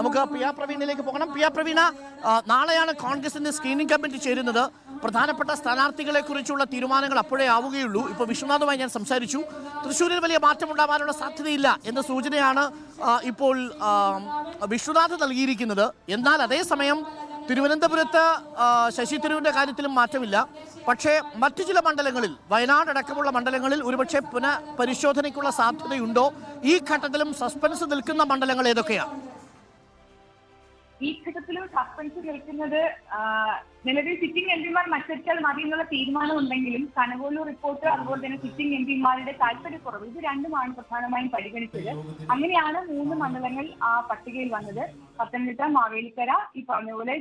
നമുക്ക് P R പ്രവീണിലേക്ക് പോകണം. P R Praveena നാളെയാണ് കോൺഗ്രസിന്റെ സ്ക്രീനിംഗ് കമ്മിറ്റി ചേരുന്നത്. പ്രധാനപ്പെട്ട സ്ഥാനാർത്ഥികളെ കുറിച്ചുള്ള തീരുമാനങ്ങൾ അപ്പോഴേ ആവുകയുള്ളൂ. ഇപ്പൊ വിശ്വനാഥുമായി ഞാൻ സംസാരിച്ചു. തൃശ്ശൂരിൽ വലിയ മാറ്റമുണ്ടാവാനുള്ള സാധ്യതയില്ല എന്ന സൂചനയാണ് ഇപ്പോൾ വിശ്വനാഥ് നൽകിയിരിക്കുന്നത്. എന്നാൽ അതേസമയം തിരുവനന്തപുരത്ത് ശശി തരൂരിന്റെ കാര്യത്തിലും മാറ്റമില്ല. പക്ഷേ മറ്റു ചില മണ്ഡലങ്ങളിൽ വയനാട് അടക്കമുള്ള മണ്ഡലങ്ങളിൽ ഒരുപക്ഷെ പുനഃപരിശോധനയ്ക്കുള്ള സാധ്യതയുണ്ടോ? ഈ ഘട്ടത്തിലും സസ്പെൻസ് നിൽക്കുന്ന മണ്ഡലങ്ങൾ ഏതൊക്കെയാണ് ഈ ഘട്ടത്തിലും സസ്പെൻസ് കേൾക്കുന്നത് നിലവിൽ സിറ്റിംഗ് എം പിമാർ മത്സരിച്ചാൽ മതി എന്നുള്ള തീരുമാനം ഉണ്ടെങ്കിലും കനകോലൂർ റിപ്പോർട്ട് അതുപോലെ തന്നെ സിറ്റിംഗ് എം പിമാരുടെ താല്പര്യക്കുറവ് ഇത് രണ്ടുമാണ് പ്രധാനമായും പരിഗണിച്ചത്. അങ്ങനെയാണ് മൂന്ന് മണ്ഡലങ്ങൾ ആ പട്ടികയിൽ വന്നത്. പത്തനംതിട്ട മാവേലിക്കര ഈ പറഞ്ഞ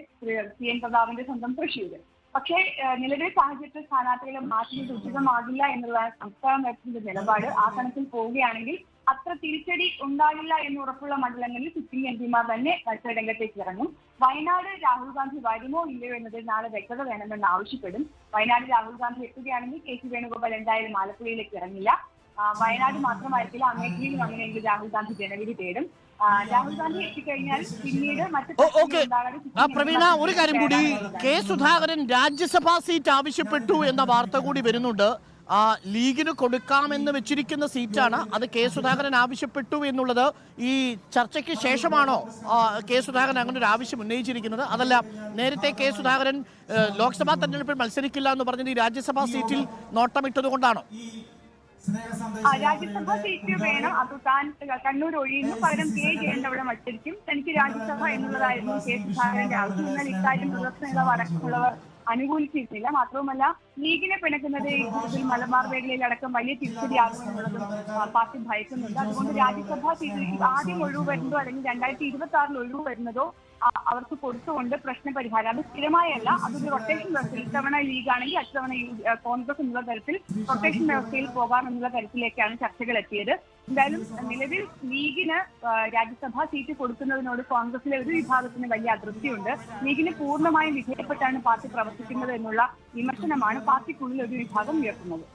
സി എൻ പ്രതാപന്റെ സ്വന്തം തൃശ്ശൂർ പക്ഷേ നിലവിലെ സാഹചര്യത്തിൽ സ്ഥാനാർത്ഥികളെ മാറ്റുന്നത് ഉചിതമാകില്ല എന്നുള്ള സംസ്ഥാന നേതൃത്വത്തിന്റെ നിലപാട് ആ കണക്കിൽ പോവുകയാണെങ്കിൽ അത്ര തിരിച്ചടി ഉണ്ടാകില്ല എന്ന് ഉറപ്പുള്ള മണ്ഡലങ്ങളിൽ സിറ്റിംഗ് എം പിമാർ തന്നെ മത്സരരംഗത്തേക്ക് ഇറങ്ങും. വയനാട് രാഹുൽ ഗാന്ധി വരുമോ ഇല്ലയോ എന്നതിൽ നാളെ വ്യക്തത വേണമെന്ന് ആവശ്യപ്പെടും. വയനാട് രാഹുൽ ഗാന്ധി എത്തുകയാണെങ്കിൽ കെ സി വേണുഗോപാൽ എന്തായാലും ആലപ്പുഴയിലേക്ക് ഇറങ്ങില്ല. വയനാട് മാത്രമായിരിക്കില്ല അമേഠിയിലും അങ്ങനെയെങ്കിൽ രാഹുൽ ഗാന്ധി ജനവിധി തേടും. ഓക്കെ. പ്രവീണ ഒരു കാര്യം കൂടി. കെ സുധാകരൻ രാജ്യസഭാ സീറ്റ് ആവശ്യപ്പെട്ടു എന്ന വാർത്ത കൂടി വരുന്നുണ്ട്. ലീഗിന് കൊടുക്കാമെന്ന് വെച്ചിരിക്കുന്ന സീറ്റാണ്. അത് കെ സുധാകരൻ ആവശ്യപ്പെട്ടു എന്നുള്ളത് ഈ ചർച്ചയ്ക്ക് ശേഷമാണോ കെ സുധാകരൻ അങ്ങനെ ഒരു ആവശ്യം ഉന്നയിച്ചിരിക്കുന്നത്? അതല്ല നേരത്തെ കെ സുധാകരൻ ലോക്സഭാ തെരഞ്ഞെടുപ്പിൽ മത്സരിക്കില്ല എന്ന് പറഞ്ഞത് ഈ രാജ്യസഭാ സീറ്റിൽ നോട്ടമിട്ടത് കൊണ്ടാണോ രാജ്യസഭാ സീറ്റ് വേണം. അത് താൻ കണ്ണൂർ ഒഴിയുന്നു. പകരം കെ ജയൻ അവിടെ മത്സരിക്കും. തനിക്ക് രാജ്യസഭ എന്നുള്ളതായിരുന്നു കെ സുധാകരന്റെ ആവശ്യം. എന്നാൽ ഇക്കാര്യം പ്രതിപക്ഷ നേതാവ് അനുകൂലിച്ചിരുന്നില്ല മാത്രവുമല്ല ലീഗിനെ പിണക്കുന്നത് കൂടുതൽ മലബാർ മേഖലയിൽ അടക്കം വലിയ തിരിച്ചടിയാകുമെന്നുള്ളതും പാർട്ടി ഭയക്കുന്നുണ്ട്. അതുകൊണ്ട് രാജ്യസഭാ സീറ്റ് ആദ്യം ഒഴിവ് വരുന്നതോ അല്ലെങ്കിൽ രണ്ടായിരത്തി ഇരുപത്തി ആറിൽ ഒഴിവ് വരുന്നതോ അവർക്ക് കൊടുത്തുകൊണ്ട് പ്രശ്ന പരിഹാരം. അത് സ്ഥിരമായല്ല അതൊരു റൊട്ടേഷൻ വ്യവസ്ഥയിൽ ഇത്തവണ ലീഗ് ആണെങ്കിൽ അത്തവണ കോൺഗ്രസ് എന്നുള്ള തരത്തിൽ റൊട്ടേഷൻ വ്യവസ്ഥയിൽ പോകാം എന്നുള്ള തരത്തിലേക്കാണ് ചർച്ചകൾ എത്തിയത്. എന്തായാലും നിലവിൽ ലീഗിന് രാജ്യസഭാ സീറ്റ് കൊടുക്കുന്നതിനോട് കോൺഗ്രസിലെ ഒരു വിഭാഗത്തിന് വലിയ അതൃപ്തിയുണ്ട്. ലീഗിന് പൂർണമായും വിധേയപ്പെട്ടാണ് പാർട്ടി പ്രവർത്തിക്കുന്നത് എന്നുള്ള വിമർശനമാണ് പാർട്ടിക്കുള്ളിൽ ഒരു വിഭാഗം ഉയർത്തുന്നത്.